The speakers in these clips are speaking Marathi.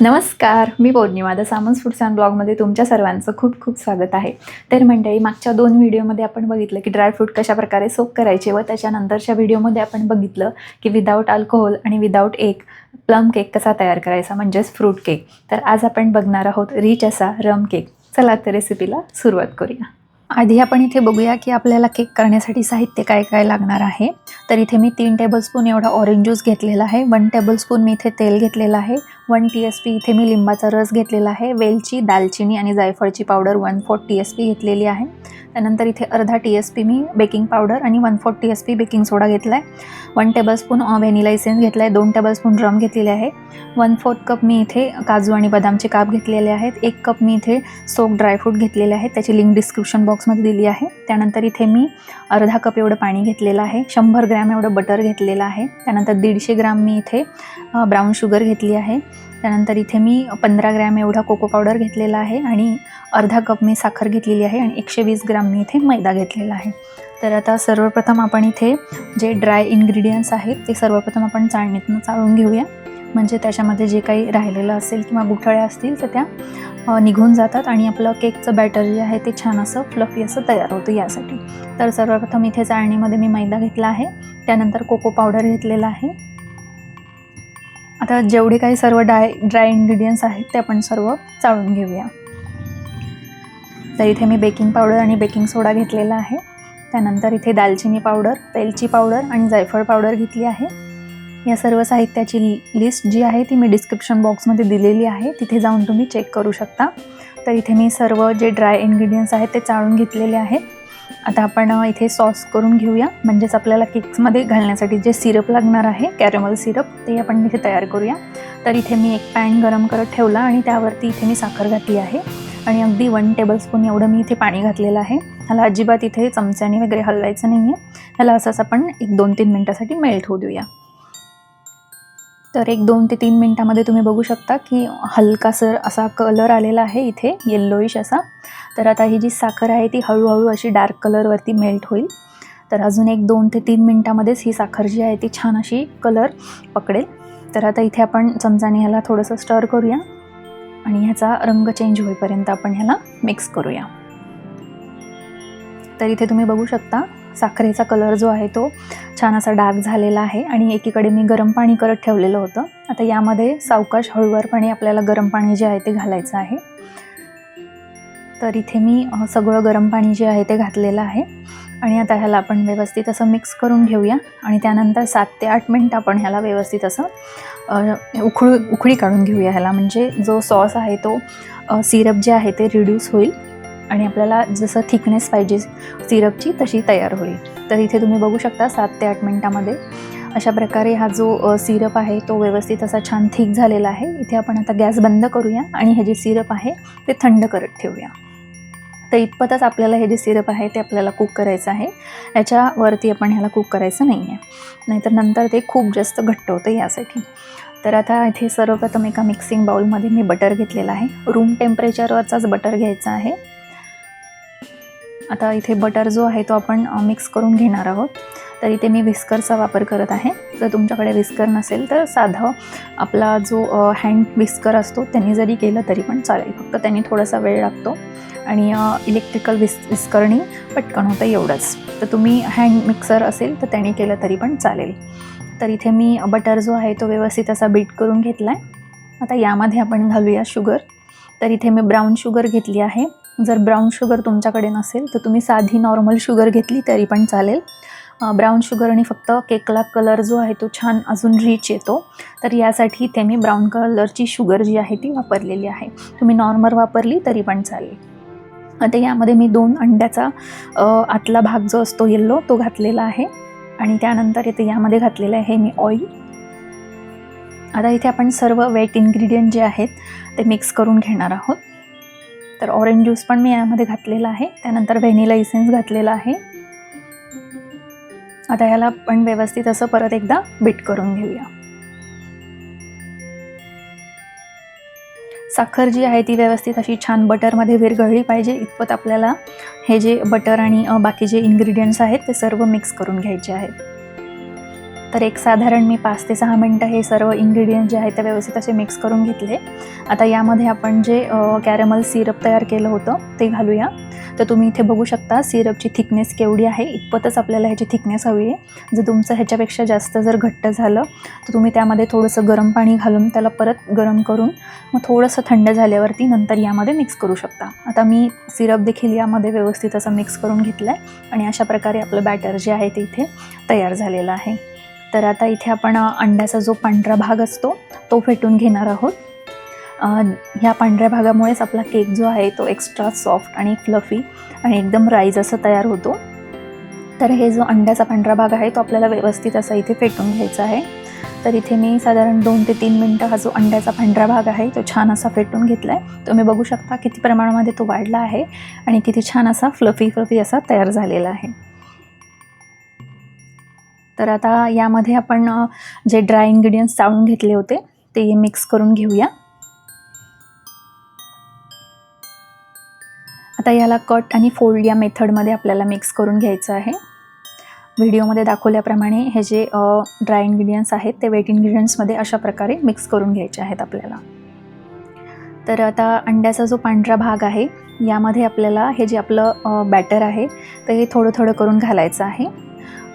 नमस्कार मी Pournima the Samans Foods and ब्लॉगमध्ये तुमच्या सर्वांचं खूप खूप स्वागत आहे. तर मंडळी मागच्या दोन व्हिडिओमध्ये आपण बघितलं की ड्रायफ्रूट कशाप्रकारे सोप करायचे व त्याच्यानंतरच्या व्हिडिओमध्ये आपण बघितलं की विदाऊट अल्कोहोल आणि विदाऊट एक प्लम केक कसा तयार करायचा म्हणजेच फ्रूट केक तर आज आपण बघणार आहोत रिच असा रम केक चला तर रेसिपीला सुरुवात करूया. आधी आपण इथे बघूया की आपल्याला केक करण्यासाठी साहित्य काय काय लागणार आहे. तर इथे मी तीन टेबलस्पून एवढा ऑरेंज ज्यूस घेतलेला आहे वन टेबलस्पून मी इथे तेल घेतलेलं आहे वन टी एस पी इथे मी लिंबाचा रस घेतलेला आहे वेलची दालचिनी आणि जायफळची powder one four T S P घेतलेली आहे. त्यानंतर इथे अर्धा टी एस पी मी बेकिंग पावडर आणि one fourth T S P baking soda घेतला आहे वन टेबलस्पून व्हॅनिला इसेन्स घेतला आहे दोन टेबलस्पून ड्रम घेतलेले आहे वन फोर्थ कप मी इथे काजू आणि बदामचे काप घेतलेले आहेत. एक कप मी इथे सोक ड्रायफ्रूट घेतलेले आहेत. त्याची लिंक डिस्क्रिप्शन बॉक्समध्ये दिली आहे. त्यानंतर इथे मी अर्धा कप एवढं पाणी घेतलेलं आहे. शंभर ग्रॅम एवढं बटर घेतलेलं आहे. त्यानंतर दीडशे ग्राम मी इथे ब्राऊन शुगर घेतली आहे. त्यानंतर इथे मी पंधरा ग्रॅम एवढा कोको पावडर घेतलेला आहे आणि अर्धा कप मी साखर घेतलेली आहे आणि एकशे वीस ग्राम मी इथे मैदा घेतलेला आहे. तर आता सर्वप्रथम आपण इथे जे ड्राय इन्ग्रेडियंट्स आहेत ते सर्वप्रथम आपण चाळणीतनं चाळून घेऊया. म्हणजे त्याच्यामध्ये जे काही राहिलेलं असेल किंवा गुठळ्या असतील तर त्या निघून जातात आणि आपलं केकचं बॅटर जे आहे ते छान असं फ्लफी असं तयार होतं यासाठी. तर सर्वप्रथम इथे चाळणीमध्ये मी मैदा घेतला आहे. त्यानंतर कोको पावडर घेतलेला आहे. आता जेवढे काही सर्व ड्राय ड्राय इन्ग्रेडियंट्स आहेत ते आपण सर्व चाळून घेऊया. तर इथे मी बेकिंग पावडर आणि बेकिंग सोडा घेतलेला आहे. त्यानंतर इथे दालचिनी पावडर वेलची पावडर आणि जायफळ पावडर घेतली आहे. या सर्व साहित्याची लिस्ट जी आहे ती मी डिस्क्रिप्शन बॉक्समध्ये दिलेली आहे. तिथे जाऊन तुम्ही चेक करू शकता. तर इथे मी सर्व जे ड्राय इन्ग्रेडियंट्स आहेत ते चाळून घेतलेले आहेत. आता आपण इथे सॉस करून घेऊया. म्हणजेच आपल्याला केक्समध्ये घालण्यासाठी जे सिरप लागणार आहे कॅरेमल सिरप ते आपण इथे तयार करूया. तर इथे मी एक पॅन गरम करत ठेवला आणि त्यावरती इथे मी साखर घातली आहे. आणि अगदी वन टेबलस्पून एवढं मी इथे पाणी घातलेलं आहे. ह्याला अजिबात इथे चमच्याने वगैरे हलवायचं नाही आहे ह्याला असंच आपण एक दोन तीन मिनटासाठी मेल्ट होऊ देऊया. तर एक दोन ते तीन मिनटामध्ये तुम्ही बघू शकता की हलकासर असा कलर आलेला आहे इथे येल्लोईश असा. तर आता ही जी साखर आहे ती हळूहळू अशी डार्क कलरवरती मेल्ट होईल. तर अजून एक दोन ते तीन मिनटामध्येच ही साखर जी आहे ती छान अशी कलर पकडेल. तर आता इथे आपण चमचाने ह्याला थोडंसं स्टर करूया. आणि ह्याचा रंग चेंज होईपर्यंत आपण ह्याला मिक्स करूया. तर इथे तुम्ही बघू शकता साखरेचा कलर जो आहे तो छान असा डार्क झालेला आहे. आणि एकीकडे मी गरम पाणी करत ठेवलेलं होतं. आता यामध्ये सावकाश हळूवारपणे आपल्याला गरम पाणी जे आहे ते घालायचं आहे. तर इथे मी सगळं गरम पाणी जे आहे ते घातलेलं आहे. आणि आता ह्याला आपण व्यवस्थित असं मिक्स करून घेऊया. आणि त्यानंतर सात ते आठ मिनटं आपण ह्याला व्यवस्थित असं उखळू उकळू काढून घेऊया ह्याला. म्हणजे जो सॉस आहे तो सिरप जे आहे ते रिड्यूस होईल. आणि आपल्याला जसं थिकनेस पाहिजे सिरपची तशी तयार होईल. तर इथे तुम्ही बघू शकता सात ते आठ मिनटामध्ये. अशा प्रकारे हा जो सिरप आहे तो व्यवस्थित असा छान थिक झालेला आहे. इथे आपण आता गॅस बंद करूया आणि हे जे सिरप आहे ते थंड करत ठेवूया. तर इतपतच आपल्याला हे जे सिरप आहे ते आपल्याला कुक करायचं आहे. याच्यावरती आपण ह्याला कुक करायचं नाही आहे नाहीतर नंतर ते खूप जास्त घट्ट होतं यासाठी. तर आता इथे सर्वप्रथम एका मिक्सिंग बाउलमध्ये मी बटर घेतलेला आहे. रूम टेम्परेचरवरचाच बटर घ्यायचा आहे. आता इथे बटर जो आहे तो आपण मिक्स करून घेणार आहोत. तर इथे मी विस्करचा वापर करत आहे. जर तुमच्याकडे विस्कर नसेल तर साधं आपला जो हँड विस्कर असतो त्यांनी जरी केलं तरी पण चालेल. फक्त त्यांनी थोडासा वेळ लागतो आणि इलेक्ट्रिकल विस विस्करणी पटकन होतं एवढंच. तर तुम्ही हँड मिक्सर असेल तर त्याने केलं तरी पण चालेल. तर इथे मी बटर जो आहे तो व्यवस्थित असा बीट करून घेतला आहे आता यामध्ये आपण घालूया शुगर तर इथे मी ब्राऊन शुगर घेतली आहे. जर ब्राऊन शुगर तुमच्याकडे नसेल तर तुम्ही साधी नॉर्मल शुगर घेतली तरी पण चालेल. ब्राऊन शुगरने फक्त केकला कलर जो आहे तो छान अजून रिच येतो. तर यासाठी ते मी ब्राऊन कलरची शुगर जी आहे ती वापरलेली आहे. तुम्ही नॉर्मल वापरली तरी पण चालेल. आता यामध्ये मी दोन अंड्याचा आतला भाग जो असतो येल्लो तो घातलेला आहे. आणि त्यानंतर इथे यामध्ये घातलेलं आहे मी ऑइल आता इथे आपण सर्व वेट इन्ग्रेडियंट जे आहेत ते मिक्स करून घेणार आहोत. तर ऑरेंज ज्यूस पण मी यामध्ये घातलेला आहे. त्यानंतर व्हॅनिला इसेन्स घातलेला आहे. आता ह्याला आपण व्यवस्थित असं परत एकदा बीट करून घेऊया. साखर जी आहे ती व्यवस्थित अशी छान बटरमध्ये विरघळली पाहिजे. इतपत आपल्याला हे जे बटर आणि बाकी जे इन्ग्रेडियंट्स आहेत ते सर्व मिक्स करून घ्यायचे आहेत. तर एक साधारण मी पाच ते सहा मिनटं हे सर्व इन्ग्रेडियंट जे आहेत ते व्यवस्थित असे मिक्स करून घेतले. आता यामध्ये आपण जे कॅरमल सिरप तयार केलं होतं ते घालूया. तर तुम्ही इथे बघू शकता सिरपची थिकनेस केवढी आहे. इतपतच आपल्याला ह्याची थिकनेस हवी आहे. जर तुमचं ह्याच्यापेक्षा जास्त जर घट्ट झालं तर तुम्ही त्यामध्ये थोडंसं गरम पाणी घालून त्याला परत गरम करून मग थोडंसं थंड झाल्यावरती नंतर यामध्ये मिक्स करू शकता. आता मी सिरप देखील यामध्ये व्यवस्थित असं मिक्स करून घेतलं आहे आणि अशा प्रकारे आपलं बॅटर जे आहे ते इथे तयार झालेलं आहे. तर आता इथे आपण अंड्याचा जो पांढरा भाग असतो तो फेटून घेणार आहोत. ह्या पांढऱ्या भागामुळेच आपला केक जो आहे तो एक्स्ट्रा सॉफ्ट आणि फ्लफी आणि एकदम राईज असं तयार होतो. तर हे जो अंड्याचा पांढरा भाग आहे तो आपल्याला व्यवस्थित असा इथे फेटून घ्यायचा आहे. तर इथे मी साधारण दोन ते तीन मिनटं हा जो अंड्याचा पांढरा भाग आहे तो छान असा फेटून घेतला आहे तुम्ही बघू शकता किती प्रमाणामध्ये तो वाढला आहे आणि किती छान असा फ्लफी फ्लफी असा तयार झालेला आहे. तर आता यामध्ये आपण जे ड्राय इन्ग्रेडियंट्स चाळून घेतले होते ते मिक्स करून घेऊया. आता याला कट आणि फोल्ड या मेथडमध्ये आपल्याला मिक्स करून घ्यायचं आहे. व्हिडिओमध्ये दाखवल्याप्रमाणे हे जे ड्राय इन्ग्रेडियंट्स आहेत ते वेट इन्ग्रेडियंट्समध्ये अशा प्रकारे मिक्स करून घ्यायचे आहेत आपल्याला. तर आता अंड्याचा जो पांढरा भाग आहे यामध्ये आपल्याला हे जे आपलं बॅटर आहे ते हे थोडं थोडं करून घालायचं आहे.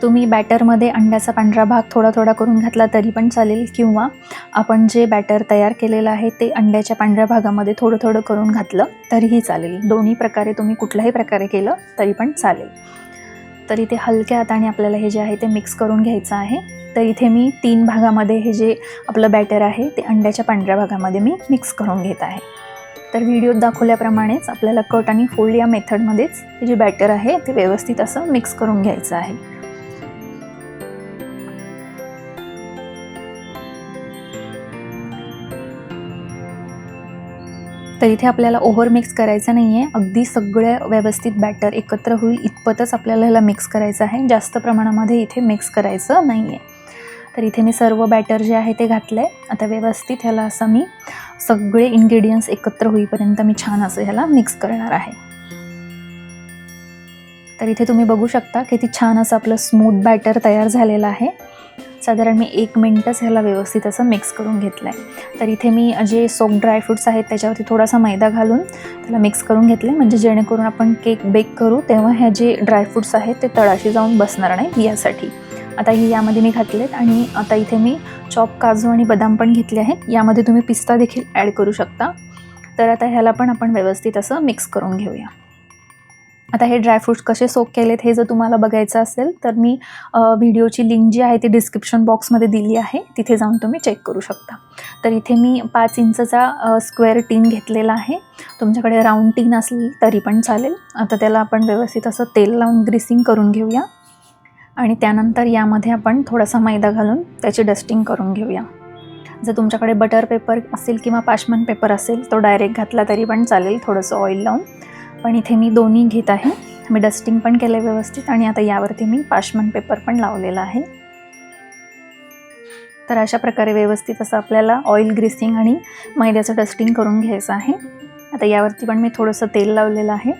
तुम्ही बॅटरमध्ये अंड्याचा पांढरा भाग थोडा थोडा करून घातला तरी पण चालेल किंवा आपण जे बॅटर तयार केलेलं आहे ते अंड्याच्या पांढऱ्या भागामध्ये थोडं थोडं करून घातलं तरीही चालेल. दोन्ही प्रकारे तुम्ही कुठल्याही प्रकारे केलं तरी पण चालेल. तर इथे हलक्या हाताने आपल्याला हे जे आहे ते मिक्स करून घ्यायचं आहे. तर इथे मी तीन भागामध्ये हे जे आपलं बॅटर आहे ते अंड्याच्या पांढऱ्या भागामध्ये मी मिक्स करून घेत आहे. तर व्हिडिओत दाखवल्याप्रमाणेच आपल्याला कट आणि फोल्ड या मेथडमध्येच हे जे बॅटर आहे ते व्यवस्थित असं मिक्स करून घ्यायचं आहे. तर इथे आपल्याला ओव्हर मिक्स करायचं नाही आहे अगदी सगळं व्यवस्थित बॅटर एकत्र होईल इतपतच आपल्याला ह्याला मिक्स करायचं आहे. जास्त प्रमाणामध्ये इथे मिक्स करायचं नाही आहे तर इथे मी सर्व बॅटर जे आहे ते घातलं आहे आता व्यवस्थित ह्याला असं मी सगळे इन्ग्रेडियंट्स एकत्र होईपर्यंत मी छान असं ह्याला मिक्स करणार आहे. तर इथे तुम्ही बघू शकता किती छान असं आपलं स्मूथ बॅटर तयार झालेलं आहे. साधारण मी एक मिनटंच ह्याला व्यवस्थित असं मिक्स करून घेतलं आहे तर इथे मी जे सोक ड्रायफ्रूट्स आहेत त्याच्यावरती थोडासा मैदा घालून त्याला मिक्स करून घेतले म्हणजे जेणेकरून आपण केक बेक करू तेव्हा ह्या जे ड्रायफ्रूट्स आहेत ते तळाशी जाऊन बसणार नाही यासाठी. आता ही यामध्ये मी घातलेत आणि आता इथे मी चॉप काजू आणि बदाम पण घेतले आहेत. यामध्ये तुम्ही पिस्ता देखील ॲड करू शकता. तर आता ह्याला पण आपण व्यवस्थित असं मिक्स करून घेऊया. आता हे ड्रायफ्रूट्स कसे सोक केलेत हे जर तुम्हाला बघायचं असेल तर मी व्हिडिओची लिंक जी आहे ती डिस्क्रिप्शन बॉक्समध्ये दिली आहे. तिथे जाऊन तुम्ही चेक करू शकता. तर इथे मी पाच इंचचा स्क्वेअर टीन घेतलेला आहे. तुमच्याकडे राऊंड टीन असेल तरी पण चालेल. आता त्याला आपण व्यवस्थित असं तेल लावून ग्रीसिंग करून घेऊया. आणि त्यानंतर यामध्ये आपण थोडासा मैदा घालून त्याची डस्टिंग करून घेऊया. जर तुमच्याकडे बटर पेपर असेल किंवा पाशमन पेपर असेल तो डायरेक्ट घातला तरी पण चालेल थोडंसं ऑइल लावून. पण इथे मी दोन्ही घेत आहे. मी डस्टिंग पण केलं आहे व्यवस्थित आणि आता यावरती मी पाशमन पेपर पण लावलेला आहे. तर अशा प्रकारे व्यवस्थित असं आपल्याला ऑइल ग्रीसिंग आणि मैद्याचं डस्टिंग करून घ्यायचं आहे. आता यावरती पण मी थोडंसं तेल लावलेलं आहे.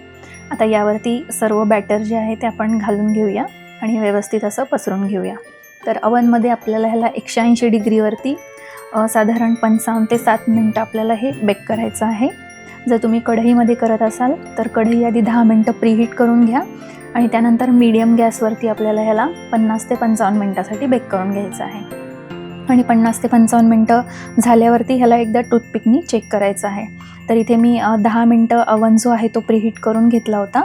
आता यावरती सर्व बॅटर जे आहे ते आपण घालून घेऊया आणि व्यवस्थित असं पसरून घेऊया. तर अवनमध्ये आपल्याला ह्याला एकशे ऐंशी डिग्रीवरती साधारण पंचावन्न ते सात मिनटं आपल्याला हे बेक करायचं आहे. जर तुम्ही कढईमध्ये करत असाल तर कढई आधी दहा मिनटं प्रीहीट करून घ्या आणि त्यानंतर मीडियम गॅसवरती आपल्याला ह्याला पन्नास ते पंचावन्न मिनटासाठी बेक करून घ्यायचं आहे. आणि पन्नास ते पंचावन्न मिनटं झाल्यावरती ह्याला एकदा टूथपिकनी चेक करायचं आहे. तर इथे मी दहा मिनटं अवन जो आहे तो प्रीहीट करून घेतला होता.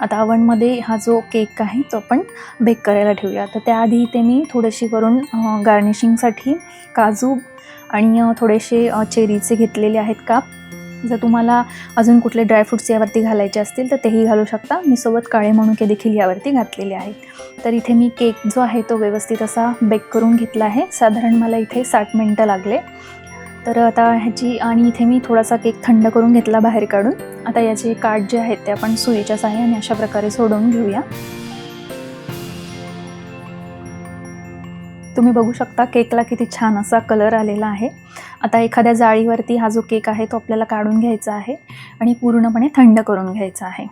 आता अवनमध्ये हा जो केक आहे तो आपण बेक करायला ठेवूया. तर त्याआधी इथे मी थोडीशी करून गार्निशिंगसाठी काजू आणि थोडेसे चेरीचे घेतलेले आहेत काप. जर तुम्हाला अजून कुठले ड्रायफ्रुट्स यावरती घालायचे असतील तर तेही घालू शकता. मी सोबत काळे मनुके देखील यावरती घातलेले आहेत. तर इथे मी केक जो आहे तो व्यवस्थित असा बेक करून घेतला आहे. साधारण मला इथे साठ मिनटं लागले. तर आता ह्याची आणि इथे मी थोडासा केक थंड करून घेतला बाहेर काढून. आता याचे काठ जे आहेत ते आपण सुईच्या साह्याने अशा प्रकारे सोडवून घेऊया. तुम्ही बघू शकता केकला किती छान असा कलर आलेला आहे. आता एखाद्या जाळीवरती हा जो केक आहे तो आपल्याला काढून घ्यायचा आहे आणि पूर्णपणे थंड करून घ्यायचा आहे.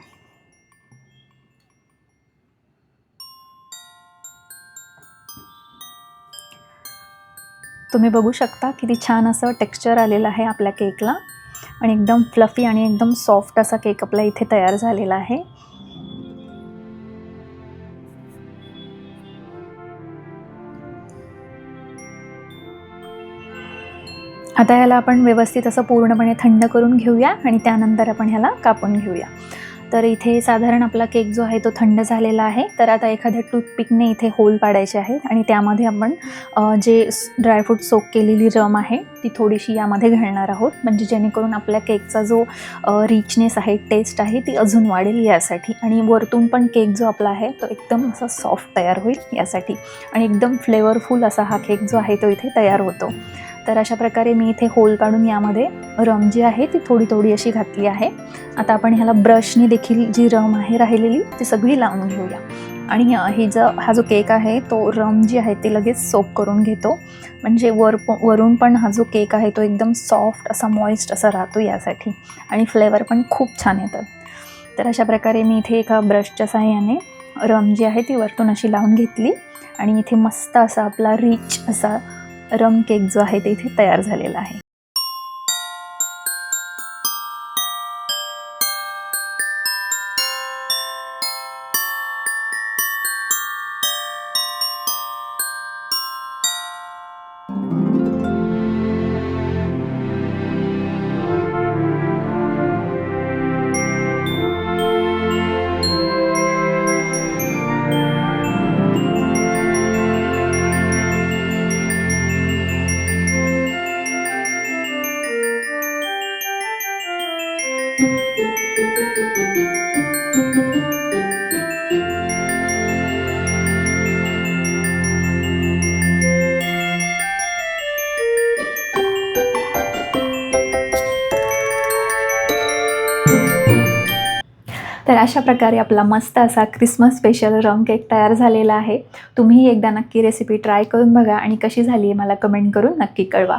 तुम्ही बघू शकता किती छान असं टेक्स्चर आलेलं आहे आपल्या केकला. आणि एकदम फ्लफी आणि एकदम सॉफ्ट असा केक आपला इथे तयार झालेला आहे. आता ह्याला आपण व्यवस्थित असं पूर्णपणे थंड करून घेऊया आणि त्यानंतर आपण ह्याला कापून घेऊया. तर इथे साधारण आपला केक जो आहे तो थंड झालेला आहे. तर आता एखाद्या टूथपिकने इथे होल पाडायचे आहेत आणि त्यामध्ये आपण जे ड्रायफ्रूट सोक केलेली रम आहे ती थोडीशी यामध्ये घालणार आहोत. म्हणजे जेणेकरून आपल्या केकचा जो रिचनेस आहे टेस्ट आहे ती अजून वाढेल यासाठी. आणि वरतून पण केक जो आपला आहे तो एकदम असा सॉफ्ट तयार होईल यासाठी. आणि एकदम फ्लेवरफुल असा हा केक जो आहे तो इथे तयार होतो. तर अशा प्रकारे मी इथे होल काढून यामध्ये रम जी आहे ती थोडी थोडी अशी घातली आहे. आता आपण ह्याला ब्रशने देखील जी रम आहे राहिलेली ती सगळी लावून घेऊया. आणि हे जो हा जो केक आहे तो रम जी आहे ते लगेच सोप करून घेतो. म्हणजे वर वरून पण हा जो केक आहे तो एकदम सॉफ्ट असा मॉइस्ट असा राहतो यासाठी. आणि फ्लेवर पण खूप छान येतात. तर अशा प्रकारे मी इथे एका ब्रशच्या साह्याने रम जी आहे ती वरतून अशी लावून घेतली. आणि इथे मस्त असा आपला रिच असा रम केक जो आहे ते इथे तयार झालेला आहे. Thank you. तर अशा प्रकारे आपला मस्त असा क्रिसमस स्पेशल रम केक तयार झालेला आहे. तुम्ही एकदा नक्की रेसिपी ट्राय करून बघा आणि कशी झाली आहे मला कमेंट करून नक्की कळवा.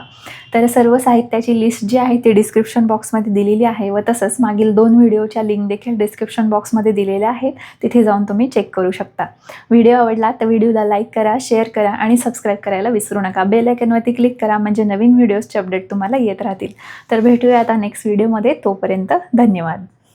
तर सर्व साहित्याची लिस्ट जी आहे ती डिस्क्रिप्शन बॉक्समध्ये दिलेली आहे व तसंच मागील दोन व्हिडिओच्या लिंक देखील डिस्क्रिप्शन बॉक्समध्ये दिलेल्या आहेत. तिथे जाऊन तुम्ही चेक करू शकता. व्हिडिओ आवडला तर व्हिडिओला लाईक करा शेअर करा आणि सबस्क्राईब करायला विसरू नका. बेल आयकनवरती क्लिक करा म्हणजे नवीन व्हिडिओजचे अपडेट तुम्हाला येत राहतील. तर भेटूया आता नेक्स्ट व्हिडिओमध्ये तोपर्यंत धन्यवाद.